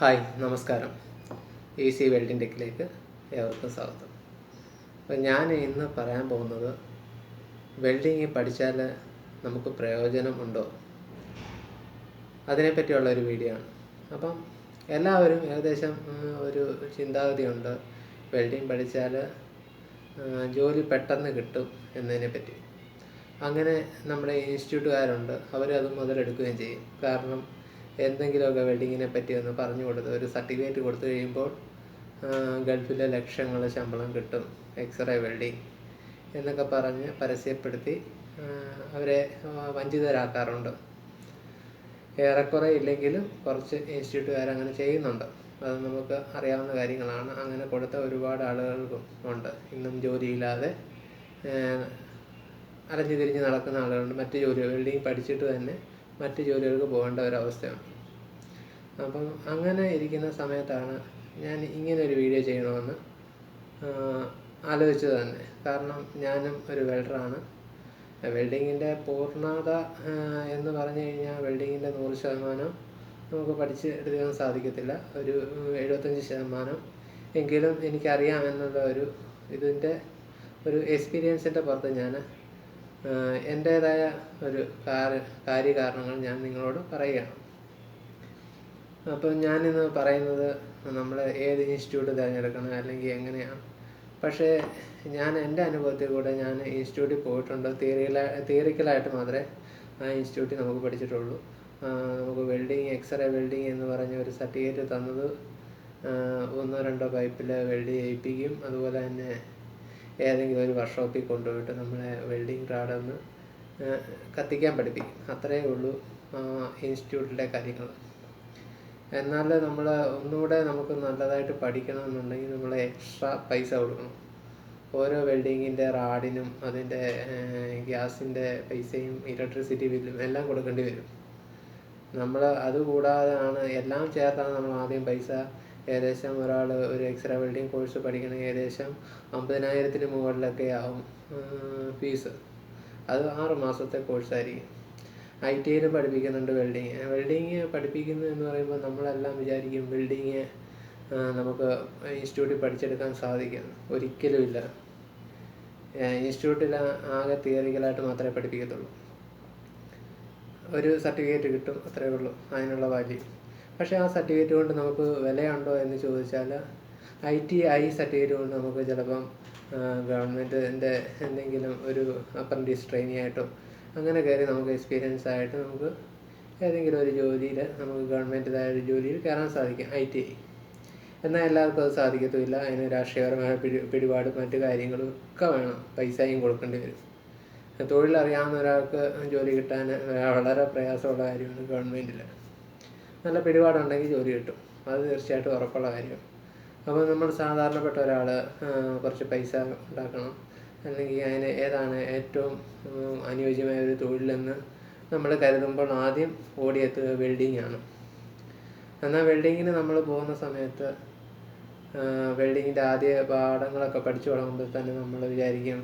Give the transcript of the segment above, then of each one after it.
Hi നമസ്കാരം. A C welding ടെക്കിലേക്ക് ഏവർക്കും സ്വാഗതം. അപ്പം ഞാൻ ഇന്ന് പറയാൻ പോകുന്നത് വെൽഡിങ് പഠിച്ചാൽ നമുക്ക് പ്രയോജനം ഉണ്ടോ? അതിനെപ്പറ്റിയുള്ള ഒരു വീഡിയോ ആണ്. അപ്പം എല്ലാവരും ഏകദേശം ഒരു ചിന്താഗതിയുണ്ട് വെൽഡിങ് പഠിച്ചാൽ ജോലി പെട്ടെന്ന് കിട്ടും എന്നതിനെ പറ്റി അങ്ങനെ നമ്മുടെ ഇൻസ്റ്റിറ്റ്യൂട്ടുകാരുണ്ട് അവരത് മുതലെടുക്കുകയും ചെയ്യും. കാരണം എന്തെങ്കിലുമൊക്കെ വെൽഡിങ്ങിനെ പറ്റി ഒന്ന് പറഞ്ഞു കൊടുത്ത് ഒരു സർട്ടിഫിക്കറ്റ് കൊടുത്തു കഴിയുമ്പോൾ ഗൾഫിലെ ലക്ഷങ്ങൾ ശമ്പളം കിട്ടും എക്സ്റേ വെൽഡിങ് എന്നൊക്കെ പറഞ്ഞ് പരസ്യപ്പെടുത്തി അവരെ വഞ്ചിതരാക്കാറുണ്ട്. ഏറെക്കുറെ ഇല്ലെങ്കിലും കുറച്ച് ഇൻസ്റ്റിറ്റ്യൂട്ടുകാർ അങ്ങനെ ചെയ്യുന്നുണ്ട്. അത് നമുക്ക് അറിയാവുന്ന കാര്യങ്ങളാണ്. അങ്ങനെ കൊടുത്ത ഒരുപാട് ആളുകൾക്കും ഉണ്ട്. ഇന്നും ജോലിയില്ലാതെ അലഞ്ഞു തിരിഞ്ഞ് നടക്കുന്ന ആളുകളുണ്ട്. മറ്റു ജോലി വെൽഡിങ് പഠിച്ചിട്ട് തന്നെ മറ്റ് ജോലികൾക്ക് പോകേണ്ട ഒരവസ്ഥയാണ്. അപ്പം അങ്ങനെ ഇരിക്കുന്ന സമയത്താണ് ഞാൻ ഇങ്ങനെ ഒരു വീഡിയോ ചെയ്യണമെന്ന് ആലോചിച്ചത് തന്നെ. കാരണം ഞാനും ഒരു വെൽഡറാണ് വെൽഡിങ്ങിന്റെ പൂർണത എന്ന് പറഞ്ഞു കഴിഞ്ഞാൽ വെൽഡിങ്ങിന്റെ നൂറ് ശതമാനം നമുക്ക് പഠിച്ച് എടുക്കാൻ സാധിക്കത്തില്ല. ഒരു എഴുപത്തഞ്ച് ശതമാനം. എങ്കിലും എനിക്കറിയാം എന്നുള്ള ഒരു ഇതിന്റെ ഒരു എക്സ്പീരിയൻസിന്റെ പുറത്ത് ഞാൻ എന്റേതായ ഒരു കാര്യ കാര്യകാരണങ്ങൾ ഞാൻ നിങ്ങളോട് പറയുകയാണ്. അപ്പോൾ ഞാനിന്ന് പറയുന്നത് നമ്മൾ ഏത് ഇൻസ്റ്റിറ്റ്യൂട്ട് തിരഞ്ഞെടുക്കണം അല്ലെങ്കിൽ എങ്ങനെയാണ്. പക്ഷേ ഞാൻ എന്റെ അനുഭവത്തിൽ കൂടെ ഞാൻ ഇൻസ്റ്റിറ്റ്യൂട്ടിൽ പോയിട്ടുണ്ട്. തിയറിയില തിയറിക്കലായിട്ട് മാത്രമേ ആ ഇൻസ്റ്റിറ്റ്യൂട്ടിൽ നമുക്ക് പഠിച്ചിട്ടുള്ളൂ. നമുക്ക് വെൽഡിങ് എക്സ്റേ വെൽഡിങ് എന്ന് പറഞ്ഞ ഒരു സർട്ടിഫിക്കറ്റ് തന്നത് ഒന്നോ രണ്ടോ പൈപ്പിൽ വെൽഡ് ചെയ്യിപ്പിക്കും. അതുപോലെ തന്നെ ഏതെങ്കിലും ഒരു വർക്ക്ഷോപ്പിൽ കൊണ്ടുപോയിട്ട് നമ്മളെ വെൽഡിങ് റാഡൊന്ന് കത്തിക്കാൻ പഠിപ്പിക്കും. അത്രയേ ഉള്ളൂ ഇൻസ്റ്റിറ്റ്യൂട്ടിലെ കാര്യങ്ങൾ. എന്നാൽ നമ്മൾ ഒന്നുകൂടെ നമുക്ക് നല്ലതായിട്ട് പഠിക്കണമെന്നുണ്ടെങ്കിൽ നമ്മൾ എക്സ്ട്രാ പൈസ കൊടുക്കണം. ഓരോ വെൽഡിങ്ങിന്റെ റാഡിനും അതിന്റെ ഗ്യാസിന്റെ പൈസയും ഇലക്ട്രിസിറ്റി ബില്ലും എല്ലാം കൊടുക്കേണ്ടി വരും. നമ്മൾ അതുകൂടാതെയാണ് എല്ലാം ചേർത്താണ് നമ്മൾ ആദ്യം പൈസ ഏകദേശം ഒരാൾ ഒരു എക്സ്റേ വെൽഡിങ് കോഴ്സ് പഠിക്കണമെങ്കിൽ ഏകദേശം അമ്പതിനായിരത്തിന് മുകളിലൊക്കെ ആവും ഫീസ് അത് ആറ് മാസത്തെ കോഴ്സായിരിക്കും ഐ ടി ഐയിൽ പഠിപ്പിക്കുന്നുണ്ട് വെൽഡിങ് വെൽഡിങ് പഠിപ്പിക്കുന്നു എന്ന് പറയുമ്പോൾ നമ്മളെല്ലാം വിചാരിക്കും വെൽഡിങ് നമുക്ക് ഇൻസ്റ്റിറ്റ്യൂട്ടിൽ പഠിച്ചെടുക്കാൻ സാധിക്കും. ഒരിക്കലും ഇല്ല. ഇൻസ്റ്റിറ്റ്യൂട്ടിൽ ആകെ തിയറിക്കലായിട്ട് മാത്രമേ പഠിപ്പിക്കത്തുള്ളൂ. ഒരു സർട്ടിഫിക്കറ്റ് കിട്ടും അത്രയേ ഉള്ളൂ. അതിനുള്ള വാല്യൂ. പക്ഷേ ആ സർട്ടിഫിക്കറ്റ് കൊണ്ട് നമുക്ക് വിലയുണ്ടോ എന്ന് ചോദിച്ചാൽ ഐ ടി ഐ സർട്ടിഫിക്കറ്റ് കൊണ്ട് നമുക്ക് ചിലപ്പം ഗവൺമെന്റിന്റെ എന്തെങ്കിലും ഒരു അപ്രന്റീസ് ട്രെയിനി ആയിട്ടോ അങ്ങനെ കയറി നമുക്ക് എക്സ്പീരിയൻസ് ആയിട്ട് നമുക്ക് ഏതെങ്കിലും ഒരു ജോലിയിൽ നമുക്ക് ഗവൺമെന്റിതായ ഒരു ജോലിയിൽ കയറാൻ സാധിക്കും ഐ ടി. എന്നാൽ എല്ലാവർക്കും അത് സാധിക്കത്തുമില്ല. അതിന് രാഷ്ട്രീയപരമായ പിടി പിടിപാടും മറ്റു കാര്യങ്ങളും ഒക്കെ വേണം. പൈസയും കൊടുക്കേണ്ടി വരും. തൊഴിലറിയാവുന്ന ഒരാൾക്ക് ജോലി കിട്ടാൻ വളരെ പ്രയാസമുള്ള കാര്യമാണ് ഗവൺമെന്റിൽ നല്ല പിടിപാടുണ്ടെങ്കിൽ ജോലി കിട്ടും. അത് തീർച്ചയായിട്ടും ഉറപ്പുള്ള കാര്യമാണ് അപ്പോൾ നമ്മൾ സാധാരണപ്പെട്ട ഒരാൾ കുറച്ച് പൈസ ഉണ്ടാക്കണം. അല്ലെങ്കിൽ അതിന് ഏതാണ് ഏറ്റവും അനുയോജ്യമായ ഒരു തൊഴിലെന്ന് നമ്മൾ കരുതുമ്പോൾ ആദ്യം ഓടിയെത്തുക വെൽഡിംഗ് ആണ് എന്നാൽ വെൽഡിങ്ങിന് നമ്മൾ പോകുന്ന സമയത്ത് വെൽഡിങ്ങിന്റെ ആദ്യ പാഠങ്ങളൊക്കെ പഠിച്ചു തുടങ്ങുമ്പോൾ തന്നെ നമ്മൾ വിചാരിക്കും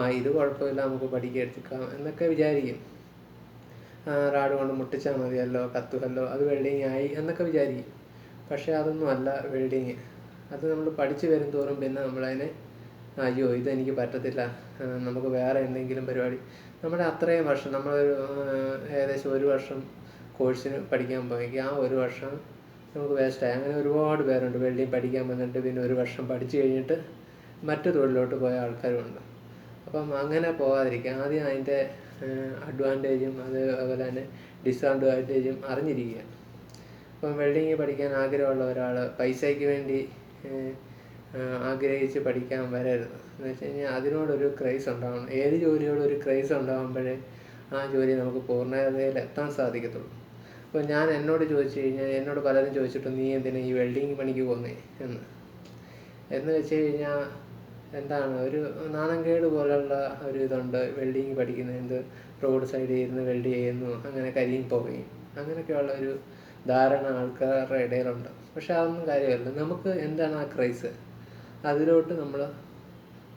ആ ഇത് കുഴപ്പമില്ല നമുക്ക് പഠിക്കെടുക്കാം എന്നൊക്കെ വിചാരിക്കും. റാഡ് കൊണ്ട് മുട്ടിച്ചാൽ മതിയല്ലോ കത്തുമല്ലോ അത് വെൽഡിങ് ആയി എന്നൊക്കെ വിചാരിക്കും. പക്ഷേ അതൊന്നും അല്ല വെൽഡിങ്. അത് നമ്മൾ പഠിച്ചു വരും തോറും പിന്നെ നമ്മളതിനെ അയ്യോ ഇതെനിക്ക് പറ്റത്തില്ല നമുക്ക് വേറെ എന്തെങ്കിലും പരിപാടി. നമ്മുടെ അത്രയും വർഷം നമ്മളൊരു ഏകദേശം ഒരു വർഷം കോഴ്സിന് പഠിക്കാൻ പോയെങ്കിൽ ആ ഒരു വർഷം നമുക്ക് വേസ്റ്റായി അങ്ങനെ ഒരുപാട് പേരുണ്ട് വെൽഡിങ് പഠിക്കാൻ വന്നിട്ട് പിന്നെ ഒരു വർഷം പഠിച്ചു കഴിഞ്ഞിട്ട് മറ്റു തൊഴിലോട്ട് പോയ ആൾക്കാരുമുണ്ട്. അപ്പം അങ്ങനെ പോകാതിരിക്കുക ആദ്യം അതിന്റെ അഡ്വാന്റേജും അതേപോലെ തന്നെ ഡിസ്അഡ്വാന്റേജും അറിഞ്ഞിരിക്കുക. ഇപ്പം വെൽഡിങ് പഠിക്കാൻ ആഗ്രഹമുള്ള ഒരാൾ പൈസയ്ക്ക് വേണ്ടി ആഗ്രഹിച്ച് പഠിക്കാൻ വരരുത്. എന്ന് വെച്ച് കഴിഞ്ഞാൽ അതിനോടൊരു ക്രൈസ് ഉണ്ടാവണം. ഏത് ജോലിയോടും ഒരു ക്രൈസ് ഉണ്ടാകുമ്പോഴേ ആ ജോലി നമുക്ക് പൂർണതയിൽ എത്താൻ സാധിക്കത്തുള്ളൂ. അപ്പോൾ ഞാൻ എന്നോട് ചോദിച്ചു കഴിഞ്ഞാൽ എന്നോട് പലരും ചോദിച്ചിട്ട് നീ എന്തിനാ ഈ വെൽഡിങ് പണിക്ക് പോകുന്നേ? എന്ന്. എന്ന് വെച്ച് കഴിഞ്ഞാൽ എന്താണ് ഒരു നാണംകേട് പോലുള്ള ഒരു ഇതുണ്ട്. വെൽഡിങ് പഠിക്കുന്നത് റോഡ് സൈഡിൽ ഇരുന്ന് വെൽഡ് ചെയ്യുന്നു അങ്ങനെ കരിയും പുകയും. അങ്ങനെയൊക്കെയുള്ള ഒരു ധാരണ ആൾക്കാരുടെ ഇടയിലുണ്ട്. പക്ഷെ അതൊന്നും കാര്യമല്ല. നമുക്ക് എന്താണ് ആ ക്രൈസ്? അതിലോട്ട് നമ്മൾ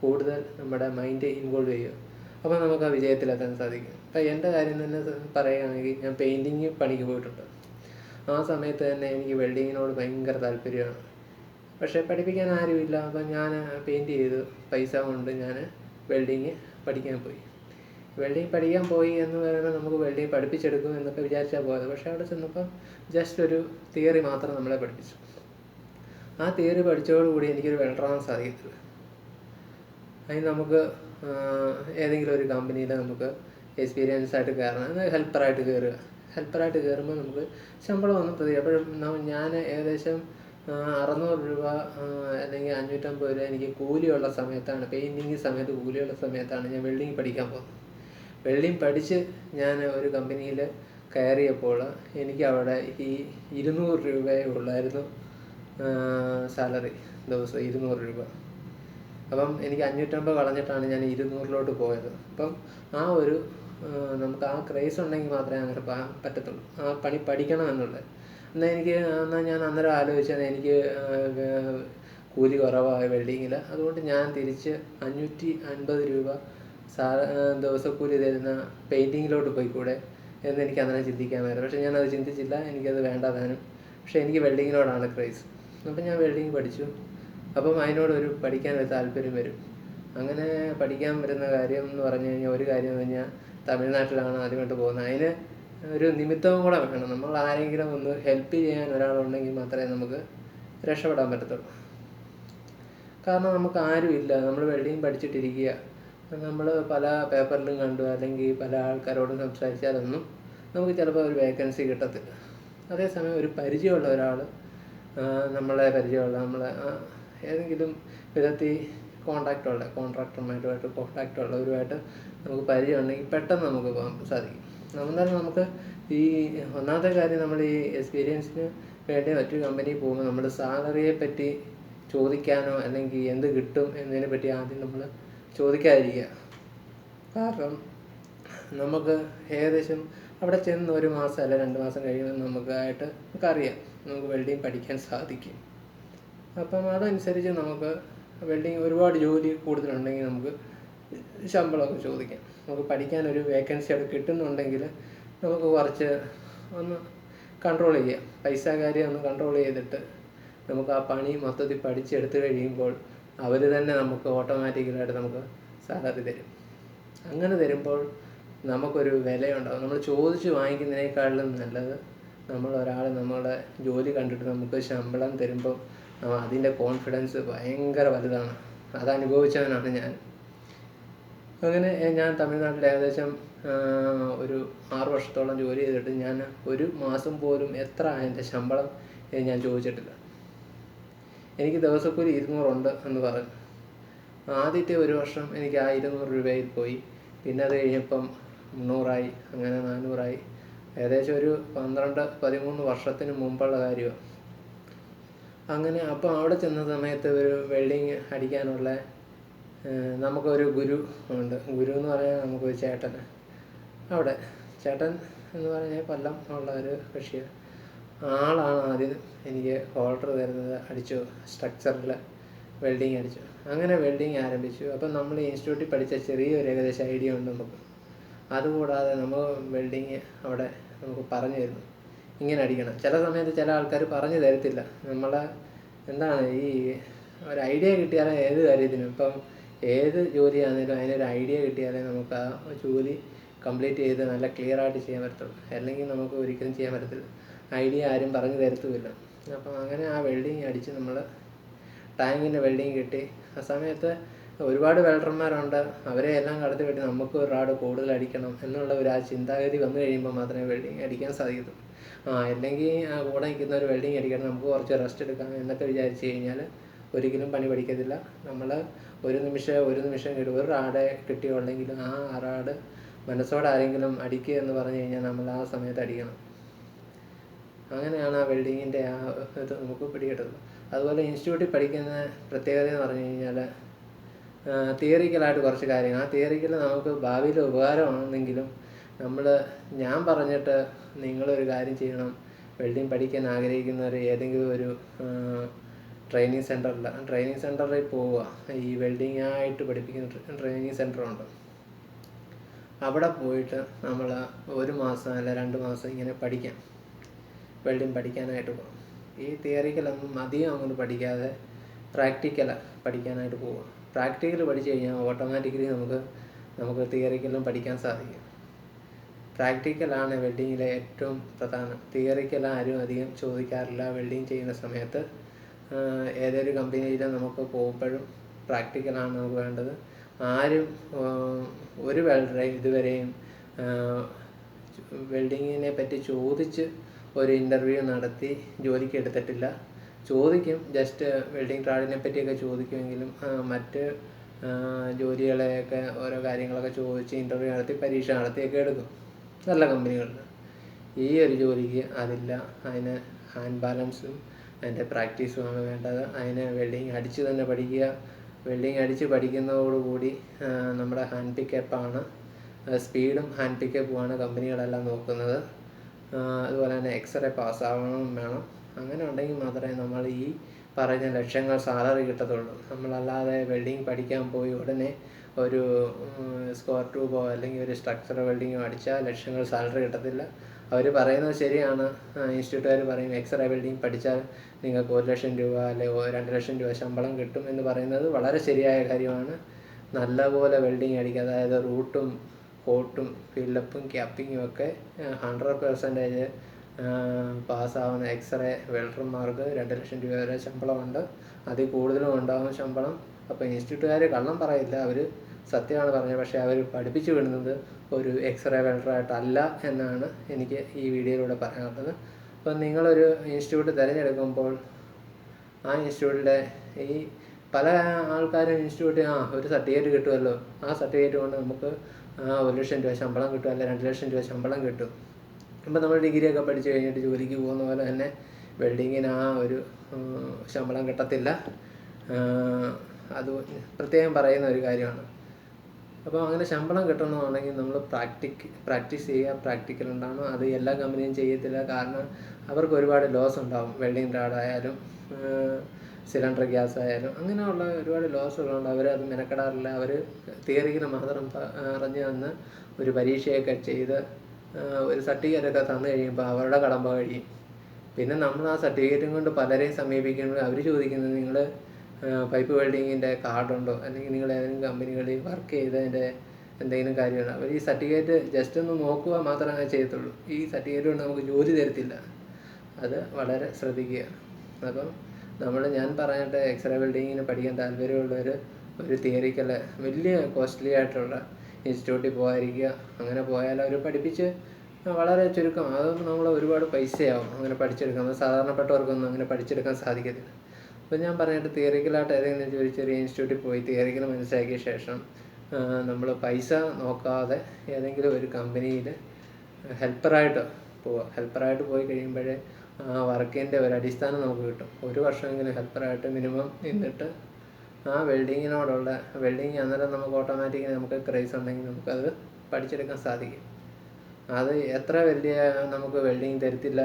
കൂടുതൽ നമ്മുടെ മൈൻഡ് ഇൻവോൾവ് ചെയ്യുക. അപ്പോൾ നമുക്ക് ആ വിജയത്തിലെത്താൻ സാധിക്കും. അപ്പം എന്റെ കാര്യം തന്നെ പറയുകയാണെങ്കിൽ ഞാൻ പെയിന്റിങ് പണിക്ക് പോയിട്ടുണ്ട്. ആ സമയത്ത് തന്നെ എനിക്ക് വെൽഡിങ്ങിനോട് ഭയങ്കര താല്പര്യമാണ്. പക്ഷേ പഠിപ്പിക്കാൻ ആരുമില്ല. അപ്പം ഞാൻ പെയിന്റ് ചെയ്തു. പൈസ കൊണ്ട് ഞാൻ വെൽഡിങ് പഠിക്കാൻ പോയി. വെൽഡിങ് പഠിക്കാൻ പോയി എന്ന് പറയുമ്പോൾ നമുക്ക് വെൽഡിങ് പഠിപ്പിച്ചെടുക്കും എന്നൊക്കെ വിചാരിച്ചാൽ പോയത്. പക്ഷേ അവിടെ ചെന്നപ്പോൾ ജസ്റ്റ് ഒരു തിയറി മാത്രം നമ്മളെ പഠിപ്പിച്ചു. ആ തിയറി പഠിച്ചതോടുകൂടി എനിക്കൊരു വെൽഡറാകാൻ സാധിക്കത്തില്ല. അതിന് നമുക്ക് ഏതെങ്കിലും ഒരു കമ്പനിയിൽ നമുക്ക് എക്സ്പീരിയൻസ് ആയിട്ട് കയറണം. ഹെൽപ്പറായിട്ട് കയറുക. ഹെൽപ്പറായിട്ട് കയറുമ്പോൾ നമുക്ക് ശമ്പളം ഒന്നും പ്രതി അപ്പോഴും ഞാൻ ഏകദേശം അറുന്നൂറ് രൂപ അല്ലെങ്കിൽ അഞ്ഞൂറ്റമ്പത് രൂപ എനിക്ക് കൂലിയുള്ള സമയത്താണ് പെയിന്റിങ് സമയത്ത് കൂലിയുള്ള സമയത്താണ് ഞാൻ വെൽഡിങ് പഠിക്കാൻ പോകുന്നത്. വെൽഡിങ് പഠിച്ച് ഞാൻ ഒരു കമ്പനിയിൽ കയറിയപ്പോൾ എനിക്ക് അവിടെ ഈ ഇരുന്നൂറ് രൂപയേ ഉള്ളായിരുന്നു സാലറി ദിവസം ഇരുന്നൂറ് രൂപ. അപ്പം എനിക്ക് അഞ്ഞൂറ്റമ്പത് കളഞ്ഞിട്ടാണ് ഞാൻ ഇരുന്നൂറിലോട്ട് പോയത്. അപ്പം ആ ഒരു നമുക്ക് ആ ക്രേസ് ഉണ്ടെങ്കിൽ മാത്രമേ അങ്ങനെ പറ്റത്തുള്ളൂ. ആ പണി പഠിക്കണം എന്നുള്ളത്. എന്നാൽ എനിക്ക് എന്നാൽ ഞാൻ അന്നേരം ആലോചിച്ചത് എനിക്ക് കൂലി കുറവായ വെൽഡിങ്ങിൽ അതുകൊണ്ട് ഞാൻ തിരിച്ച് അഞ്ഞൂറ്റി അൻപത് രൂപ സാ ദിവസക്കൂലി തരുന്ന പെയിന്റിങ്ങിലോട്ട് പോയിക്കൂടെ എന്ന് എനിക്ക് അന്നേരം ചിന്തിക്കാമായിരുന്നു പക്ഷേ ഞാനത് ചിന്തിച്ചില്ല. എനിക്കത് വേണ്ടതാണ് പക്ഷേ എനിക്ക് വെൽഡിങ്ങിനോടാണ് ക്രൈസ്. അപ്പം ഞാൻ വെൽഡിങ് പഠിച്ചു. അപ്പം അതിനോടൊരു പഠിക്കാൻ ഒരു താല്പര്യം വരും. അങ്ങനെ പഠിക്കാൻ വരുന്ന കാര്യം എന്ന് പറഞ്ഞു കഴിഞ്ഞാൽ ഒരു കാര്യം എന്ന് പറഞ്ഞാൽ തമിഴ്നാട്ടിലാണ് ആദ്യമായിട്ട് പോകുന്നത്. അതിന് ഒരു നിമിത്തവും കൂടെ വേണം നമ്മൾ ആരെങ്കിലും ഒന്ന് ഹെൽപ്പ് ചെയ്യാൻ ഒരാളുണ്ടെങ്കിൽ മാത്രമേ നമുക്ക് രക്ഷപ്പെടാൻ പറ്റത്തുള്ളൂ. കാരണം നമുക്ക് ആരും ഇല്ല. നമ്മൾ വെള്ളിയും പഠിച്ചിട്ടിരിക്കുക. നമ്മൾ പല പേപ്പറിലും കണ്ടു. അല്ലെങ്കിൽ പല ആൾക്കാരോടും സംസാരിച്ചാലൊന്നും നമുക്ക് ചിലപ്പോൾ ഒരു വേക്കൻസി കിട്ടത്തില്ല. അതേസമയം ഒരു പരിചയമുള്ള ഒരാൾ നമ്മളെ പരിചയമുള്ള നമ്മളെ ഏതെങ്കിലും വിധത്തിൽ കോണ്ടാക്റ്റുള്ള കോൺട്രാക്ടർമാരുമായിട്ട് കോണ്ടാക്റ്റ് ഉള്ളവരുമായിട്ട് നമുക്ക് പരിചയം ഉണ്ടെങ്കിൽ പെട്ടെന്ന് നമുക്ക് പോകാൻ സാധിക്കും. എന്നാലും നമുക്ക് ഈ ഒന്നാമത്തെ കാര്യം നമ്മൾ ഈ എക്സ്പീരിയൻസിന് വേണ്ടി മറ്റൊരു കമ്പനിയിൽ പോകുമ്പോൾ നമ്മുടെ സാലറിയെ പറ്റി ചോദിക്കാനോ അല്ലെങ്കിൽ എന്ത് കിട്ടും എന്നതിനെ പറ്റി ആദ്യം നമ്മൾ ചോദിക്കാതിരിക്കുക. കാരണം നമുക്ക് ഏകദേശം അവിടെ ചെന്ന് ഒരു മാസം അല്ല രണ്ട് മാസം കഴിയുമ്പോൾ നമുക്കായിട്ട് നമുക്കറിയാം. നമുക്ക് വെൽഡിങ് പഠിക്കാൻ സാധിക്കും. അപ്പം അതനുസരിച്ച് നമുക്ക് വെൽഡിങ് ഒരുപാട് ജോലി കൂടുതലുണ്ടെങ്കിൽ നമുക്ക് ശമ്പളമൊക്കെ ചോദിക്കാം. നമുക്ക് പഠിക്കാൻ ഒരു വേക്കൻസി അവിടെ കിട്ടുന്നുണ്ടെങ്കിൽ നമുക്ക് കുറച്ച് ഒന്ന് കൺട്രോൾ ചെയ്യാം. പൈസ കാര്യം ഒന്ന് കൺട്രോൾ ചെയ്തിട്ട് നമുക്ക് ആ പണി മൊത്തത്തിൽ പഠിച്ചെടുത്ത് കഴിയുമ്പോൾ അവർ തന്നെ നമുക്ക് ഓട്ടോമാറ്റിക്കലായിട്ട് നമുക്ക് സാലറി തരും. അങ്ങനെ തരുമ്പോൾ നമുക്കൊരു വിലയുണ്ടാവും. നമ്മൾ ചോദിച്ച് വാങ്ങിക്കുന്നതിനേക്കാളും നല്ലത് നമ്മൾ ഒരാൾ നമ്മളെ ജോലി കണ്ടിട്ട് നമുക്ക് ശമ്പളം തരുമ്പോൾ അതിന്റെ കോൺഫിഡൻസ് ഭയങ്കര വലുതാണ്. അത് അനുഭവിച്ചവനാണ് ഞാൻ. അങ്ങനെ ഞാൻ തമിഴ്നാട്ടിൽ ഏകദേശം ഒരു ആറ് വർഷത്തോളം ജോലി ചെയ്തിട്ട് ഞാൻ ഒരു മാസം പോലും എത്ര എന്റെ ശമ്പളം ഞാൻ ചോദിച്ചിട്ടില്ല. എനിക്ക് ദിവസക്കൂലി ഇരുന്നൂറുണ്ട് എന്ന് പറഞ്ഞു. ആദ്യത്തെ ഒരു വർഷം എനിക്ക് ആ ഇരുന്നൂറ് രൂപയിൽ പോയി. പിന്നെ അത് കഴിഞ്ഞപ്പം മുന്നൂറായി അങ്ങനെ നാനൂറായി ഏകദേശം ഒരു പന്ത്രണ്ട് പതിമൂന്ന് വർഷത്തിന് മുമ്പുള്ള കാര്യമാണ് അങ്ങനെ അപ്പം അവിടെ ചെന്ന സമയത്ത് ഒരു വെൽഡിങ് അടിക്കാനുള്ള നമുക്കൊരു ഗുരു ഉണ്ട്. ഗുരു എന്ന് പറയാൻ നമുക്കൊരു ചേട്ടൻ. അവിടെ ചേട്ടൻ എന്ന് പറഞ്ഞാൽ കൊല്ലം ഉള്ള ഒരു കക്ഷിയാണ് ആളാണ് ആദ്യം എനിക്ക് ഓർഡർ തരുന്നത്. അടിച്ചു സ്ട്രക്ചറിൽ വെൽഡിങ് അടിച്ചു. അങ്ങനെ വെൽഡിങ് ആരംഭിച്ചു. അപ്പം നമ്മൾ ഇൻസ്റ്റിറ്റ്യൂട്ടിൽ പഠിച്ച ചെറിയൊരു ഏകദേശം ഐഡിയ ഉണ്ട് നമുക്ക്. അതുകൂടാതെ നമ്മൾ വെൽഡിങ് അവിടെ നമുക്ക് പറഞ്ഞു തരുന്നു. ഇങ്ങനെ അടിക്കണം. ചില സമയത്ത് ചില ആൾക്കാർ പറഞ്ഞു തരത്തില്ല. നമ്മളെ എന്താണ് ഈ ഒരു ഐഡിയ കിട്ടിയാലേ ഏത് കാര്യത്തിനും. ഇപ്പം ഏത് ജോലിയാണെങ്കിലും ഒരു ഐഡിയ കിട്ടിയാലേ നമുക്ക് ആ ജോലി കംപ്ലീറ്റ് ചെയ്ത് നല്ല ക്ലിയർ ആയിട്ട് ചെയ്യാൻ പറ്റത്തുള്ളൂ. അല്ലെങ്കിൽ നമുക്ക് ഒരിക്കലും ചെയ്യാൻ പറ്റത്തില്ല. ഐഡിയ ആരും പറഞ്ഞു തരത്തുമില്ല. അപ്പം അങ്ങനെ ആ വെൽഡിങ് അടിച്ച് നമ്മൾ ടാങ്കിന്റെ വെൽഡിങ് കിട്ടി ആ സമയത്ത് ഒരുപാട് വെൽഡർമാരുണ്ട് അവരെ എല്ലാം കടത്തി വെട്ടി നമുക്ക് ഒരാട് കൂടുതൽ അടിക്കണം എന്നുള്ള ഒരു ആ ചിന്താഗതി വന്നു കഴിയുമ്പോൾ മാത്രമേ വെൽഡിങ് അടിക്കാൻ സാധിക്കൂ ആ അല്ലെങ്കിൽ ആ കൂടെ നിൽക്കുന്ന ഒരു വെൽഡിങ് അടിക്കണം നമുക്ക് കുറച്ച് റെസ്റ്റ് എടുക്കാം എന്നൊക്കെ വിചാരിച്ച് കഴിഞ്ഞാൽ ഒരിക്കലും പണി പഠിക്കത്തില്ല. നമ്മൾ ഒരു നിമിഷം ഒരു നിമിഷം കിട്ടും ഒരു റാടെ കിട്ടിയുള്ളെങ്കിൽ ആ റാഡ് മനസ്സോടെ ആരെങ്കിലും അടിക്കുക എന്ന് പറഞ്ഞു കഴിഞ്ഞാൽ നമ്മൾ ആ സമയത്ത് അടിക്കണം. അങ്ങനെയാണ് ആ വെൽഡിങ്ങിന്റെ ആ ഇത് നമുക്ക് പിടികിട്ടുന്നത്. അതുപോലെ ഇൻസ്റ്റിറ്റ്യൂട്ടിൽ പഠിക്കുന്ന പ്രത്യേകത എന്ന് പറഞ്ഞു കഴിഞ്ഞാൽ തിയറിക്കലായിട്ട് കുറച്ച് കാര്യങ്ങൾ. ആ തിയറിക്കൽ നമുക്ക് ഭാവിയിൽ ഉപകാരമാണെന്നെങ്കിലും നമ്മൾ ഞാൻ പറഞ്ഞിട്ട് നിങ്ങളൊരു കാര്യം ചെയ്യണം. വെൽഡിങ് പഠിക്കാൻ ആഗ്രഹിക്കുന്നവർ ഏതെങ്കിലും ഒരു ട്രെയിനിങ് സെന്ററില്ല ട്രെയിനിങ് സെന്ററിൽ പോവുക. ഈ വെൽഡിങ് ആയിട്ട് പഠിപ്പിക്കുന്ന ട്രെയിനിങ് സെന്ററുണ്ട് അവിടെ പോയിട്ട് നമ്മൾ ഒരു മാസം അല്ല രണ്ട് മാസം ഇങ്ങനെ പഠിക്കാം. വെൽഡിങ് പഠിക്കാനായിട്ട് പോകും ഈ തിയറിക്കലൊന്നും അധികം അങ്ങോട്ട് പഠിക്കാതെ പ്രാക്ടിക്കൽ പഠിക്കാനായിട്ട് പോവുക പ്രാക്ടിക്കൽ പഠിച്ചു കഴിഞ്ഞാൽ ഓട്ടോമാറ്റിക്കലി നമുക്ക് നമുക്ക് തിയറിക്കലും പഠിക്കാൻ സാധിക്കും പ്രാക്ടിക്കലാണ് വെൽഡിങ്ങിലെ ഏറ്റവും പ്രധാനം. തിയറിക്കൽ ആരും അധികം ചോദിക്കാറില്ല. വെൽഡിങ് ചെയ്യുന്ന സമയത്ത് ഏതൊരു കമ്പനിയിലും നമുക്ക് പോകുമ്പോഴും പ്രാക്ടിക്കലാണ് നമുക്ക് വേണ്ടത്. ആരും ഒരു വെൽഡറെ ഇതുവരെയും വെൽഡിങ്ങിനെ പറ്റി ചോദിച്ച് ഒരു ഇന്റർവ്യൂ നടത്തി ജോലിക്ക് എടുത്തിട്ടില്ല. ചോദിക്കും ജസ്റ്റ് വെൽഡിങ് ട്രാഡിനെ പറ്റിയൊക്കെ ചോദിക്കുമെങ്കിലും മറ്റ് ജോലികളെയൊക്കെ ഓരോ കാര്യങ്ങളൊക്കെ ചോദിച്ച് ഇന്റർവ്യൂ നടത്തി പരീക്ഷ നടത്തിയൊക്കെ എടുക്കും. നല്ല കമ്പനികളിൽ ഈ ഒരു ജോലിക്ക് അതില്ല. അതിന് ഹാൻഡ് ബാലൻസും അതിന്റെ പ്രാക്ടീസുമാണ് വേണ്ടത് അതിന് വെൽഡിങ് അടിച്ച് തന്നെ പഠിക്കുക. വെൽഡിങ് അടിച്ച് പഠിക്കുന്നതോടുകൂടി നമ്മുടെ ഹാൻഡ് പിക്കപ്പാണ് സ്പീഡും ഹാൻഡ് പിക്കപ്പുമാണ് കമ്പനികളെല്ലാം നോക്കുന്നത്. അതുപോലെ തന്നെ എക്സ്റേ പാസ്സാവണം വേണം. അങ്ങനെ ഉണ്ടെങ്കിൽ മാത്രമേ നമ്മൾ ഈ പറഞ്ഞ ലക്ഷങ്ങൾ സാലറി കിട്ടത്തുള്ളൂ. നമ്മളല്ലാതെ വെൽഡിങ് പഠിക്കാൻ പോയി ഉടനെ ഒരു സ്ക്വയർ ട്യൂബോ അല്ലെങ്കിൽ ഒരു സ്ട്രക്ചർ വെൽഡിങ്ങോ അടിച്ചാൽ ലക്ഷങ്ങൾ സാലറി കിട്ടത്തില്ല. അവർ പറയുന്നത് ശരിയാണ്. ഇൻസ്റ്റിറ്റ്യൂട്ടുകാർ പറയും എക്സ്റേ വെൽഡിങ് പഠിച്ചാൽ നിങ്ങൾക്ക് ഒരു ലക്ഷം രൂപ അല്ലെങ്കിൽ രണ്ട് ലക്ഷം രൂപ ശമ്പളം കിട്ടും എന്ന് പറയുന്നത് വളരെ ശരിയായ കാര്യമാണ്. നല്ലപോലെ വെൽഡിങ് അടിക്കുക അതായത് റൂട്ടും കോട്ടും ഫില്ലപ്പും ക്യാപ്പിങ്ങും ഒക്കെ ഹൺഡ്രഡ് പെർസെന്റേജ് പാസ്സാവുന്ന എക്സ്റേ വെൽഡർമാർക്ക് രണ്ട് ലക്ഷം രൂപ വരെ ശമ്പളമുണ്ട്. അതിൽ കൂടുതലും ഉണ്ടാകും ശമ്പളം. അപ്പോൾ ഇൻസ്റ്റിറ്റ്യൂട്ടുകാർ കള്ളം പറയില്ല. അവർ സത്യമാണ് പറഞ്ഞത്. പക്ഷേ അവർ പഠിപ്പിച്ചു വിടുന്നത് ഒരു എക്സ്റേ വെൽഡറായിട്ടല്ല എന്നാണ് എനിക്ക് ഈ വീഡിയോയിലൂടെ പറയാനുള്ളത്. അപ്പോൾ നിങ്ങളൊരു ഇൻസ്റ്റിറ്റ്യൂട്ട് തിരഞ്ഞെടുക്കുമ്പോൾ ആ ഇൻസ്റ്റിറ്റ്യൂട്ടിലെ ഈ പല ആൾക്കാരും ഇൻസ്റ്റിറ്റ്യൂട്ടിൽ ആ ഒരു സർട്ടിഫിക്കറ്റ് കിട്ടുമല്ലോ. ആ സർട്ടിഫിക്കറ്റ് കൊണ്ട് നമുക്ക് ഒരു ലക്ഷം രൂപ ശമ്പളം കിട്ടും അല്ലെങ്കിൽ രണ്ട് ലക്ഷം രൂപ ശമ്പളം കിട്ടും. ഇപ്പം നമ്മൾ ഡിഗ്രിയൊക്കെ പഠിച്ചു കഴിഞ്ഞിട്ട് ജോലിക്ക് പോകുന്ന പോലെ തന്നെ വെൽഡിങ്ങിന് ആ ഒരു ശമ്പളം കിട്ടത്തില്ല. അത് പ്രത്യേകം പറയുന്ന ഒരു കാര്യമാണ്. അപ്പോൾ അങ്ങനെ ശമ്പളം കിട്ടണമെന്നുണ്ടെങ്കിൽ നമ്മൾ പ്രാക്ടിക് പ്രാക്ടീസ് ചെയ്യുക പ്രാക്ടിക്കൽ ഉണ്ടാവണം. അത് എല്ലാ കമ്പനിയും ചെയ്യത്തില്ല. കാരണം അവർക്ക് ഒരുപാട് ലോസ് ഉണ്ടാവും. വെൽഡിംഗ് റാഡായാലും സിലിണ്ടർ ഗ്യാസ് ആയാലും അങ്ങനെയുള്ള ഒരുപാട് ലോസുകളുണ്ട് അത് മെനക്കെടാറില്ല. അവർ തിയറിയിൽ മാത്രം പ- അറിഞ്ഞ് തന്ന് ഒരു പരീക്ഷയൊക്കെ ചെയ്ത് ഒരു സർട്ടിഫിക്കറ്റൊക്കെ തന്നു കഴിയുമ്പോൾ അവരുടെ കടമ്പ കഴിയും. പിന്നെ നമ്മൾ ആ സർട്ടിഫിക്കറ്റും കൊണ്ട് പലരെയും സമീപിക്കുമ്പോൾ അവർ ചോദിക്കുന്നത് നിങ്ങൾ പൈപ്പ് വെൽഡിങ്ങിന്റെ കാർഡുണ്ടോ? അല്ലെങ്കിൽ നിങ്ങൾ ഏതെങ്കിലും കമ്പനികളിൽ വർക്ക് ചെയ്തതിന്റെ എന്തെങ്കിലും കാര്യമാണ്? അവർ ഈ സർട്ടിഫിക്കറ്റ് ജസ്റ്റ് ഒന്ന് നോക്കുക മാത്രമേ ചെയ്യത്തുള്ളൂ. ഈ സർട്ടിഫിക്കറ്റ് കൊണ്ട് നമുക്ക് ജോലി തരത്തില്ല. അത് വളരെ ശ്രദ്ധിക്കുക അപ്പം നമ്മൾ ഞാൻ പറഞ്ഞിട്ട് എക്സ്റേ വെൽഡിങ്ങിന് പഠിക്കാൻ താല്പര്യമുള്ളവർ ഒരു തിയറിക്കല്ല വലിയ കോസ്റ്റ്ലി ആയിട്ടുള്ള ഇൻസ്റ്റിറ്റ്യൂട്ടിൽ പോകാതിരിക്കുക. അങ്ങനെ പോയാൽ അവർ പഠിപ്പിച്ച് വളരെ ചുരുക്കം അതൊന്നും നമ്മൾ ഒരുപാട് പൈസയാവും അങ്ങനെ പഠിച്ചെടുക്കാൻ. സാധാരണപ്പെട്ടവർക്കൊന്നും അങ്ങനെ പഠിച്ചെടുക്കാൻ സാധിക്കത്തില്ല. അപ്പോൾ ഞാൻ പറഞ്ഞിട്ട് തിയറിക്കലായിട്ട് ഏതെങ്കിലും ചെറിയ ഇൻസ്റ്റിറ്റ്യൂട്ടിൽ പോയി തിയറിക്കൽ മനസ്സിലാക്കിയ ശേഷം നമ്മൾ പൈസ നോക്കാതെ ഏതെങ്കിലും ഒരു കമ്പനിയിൽ ഹെൽപ്പറായിട്ട് പോവുക ഹെൽപ്പറായിട്ട് പോയി കഴിയുമ്പോഴേ ആ വർക്കിന്റെ ഒരു അടിസ്ഥാനം നമുക്ക് കിട്ടും. ഒരു വർഷമെങ്കിലും ഹെൽപ്പറായിട്ട് മിനിമം നിന്നിട്ട് ആ വെൽഡിങ്ങിനോടുള്ള വെൽഡിങ് അന്നേരം നമുക്ക് ഓട്ടോമാറ്റിക്കലി നമുക്ക് ക്രൈസ് ഉണ്ടെങ്കിൽ നമുക്കത് പഠിച്ചെടുക്കാൻ സാധിക്കും. അത് എത്ര വലിയ നമുക്ക് വെൽഡിങ് തരത്തില്ല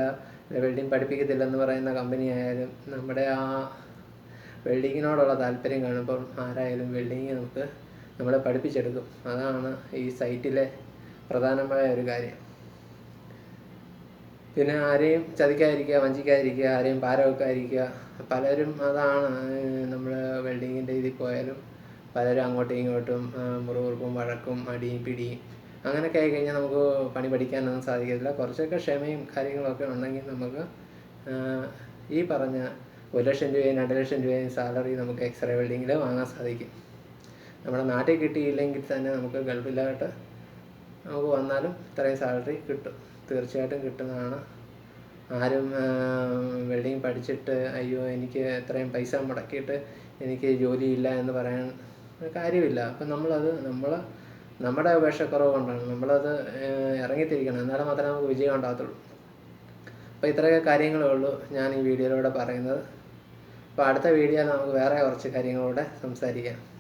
വെൽഡിങ് പഠിപ്പിക്കത്തില്ല എന്ന് പറയുന്ന കമ്പനി ആയാലും നമ്മുടെ ആ വെൽഡിങ്ങിനോടുള്ള താല്പര്യം കാണുമ്പം ആരായാലും വെൽഡിങ് നമുക്ക് നമ്മളെ പഠിപ്പിച്ചെടുക്കും. അതാണ് ഈ സൈറ്റിലെ പ്രധാനമായ ഒരു കാര്യം. പിന്നെ ആരെയും ചതിക്കാതിരിക്കുക വഞ്ചിക്കാതിരിക്കുക ആരെയും പാരവെക്കാതിരിക്കുക പലരും അതാണ് നമ്മൾ വെൽഡിങ്ങിന്റെ ഇതിൽ പോയാലും പലരും അങ്ങോട്ടും ഇങ്ങോട്ടും മുറിവുറുപ്പും വഴക്കും അടിയും പിടിയും അങ്ങനെയൊക്കെ ആയി കഴിഞ്ഞാൽ നമുക്ക് പണി പഠിക്കാനൊന്നും സാധിക്കത്തില്ല. കുറച്ചൊക്കെ ക്ഷമയും കാര്യങ്ങളൊക്കെ ഉണ്ടെങ്കിൽ നമുക്ക് ഈ പറഞ്ഞ ഒരു ലക്ഷം രൂപയും രണ്ട് ലക്ഷം രൂപയും സാലറി നമുക്ക് എക്സ്റേ വെൽഡിങ്ങിൽ വാങ്ങാൻ സാധിക്കും. നമ്മുടെ നാട്ടിൽ കിട്ടിയില്ലെങ്കിൽ തന്നെ നമുക്ക് ഗൾഫിലായിട്ട് നമുക്ക് വന്നാലും ഇത്രയും സാലറി കിട്ടും. തീർച്ചയായിട്ടും കിട്ടുന്നതാണ്. ആരും വെൽഡിങ് പഠിച്ചിട്ട് അയ്യോ എനിക്ക് ഇത്രയും പൈസ മുടക്കിയിട്ട് എനിക്ക് ജോലിയില്ല എന്ന് പറയാൻ കാര്യമില്ല. അപ്പം നമ്മളത് നമ്മൾ നമ്മുടെ അപേക്ഷക്കുറവ് കൊണ്ടാണ്. നമ്മളത് ഇറങ്ങിത്തിരിക്കണം. എന്നാലും മാത്രമേ നമുക്ക് വിജയം ഉണ്ടാകത്തുള്ളൂ. അപ്പോൾ ഇത്രയൊക്കെ കാര്യങ്ങളേ ഉള്ളൂ ഞാൻ ഈ വീഡിയോയിലൂടെ പറയുന്നത്. അപ്പോൾ അടുത്ത വീഡിയോയിൽ നമുക്ക് വേറെ കുറച്ച് കാര്യങ്ങളൂടെ സംസാരിക്കാം.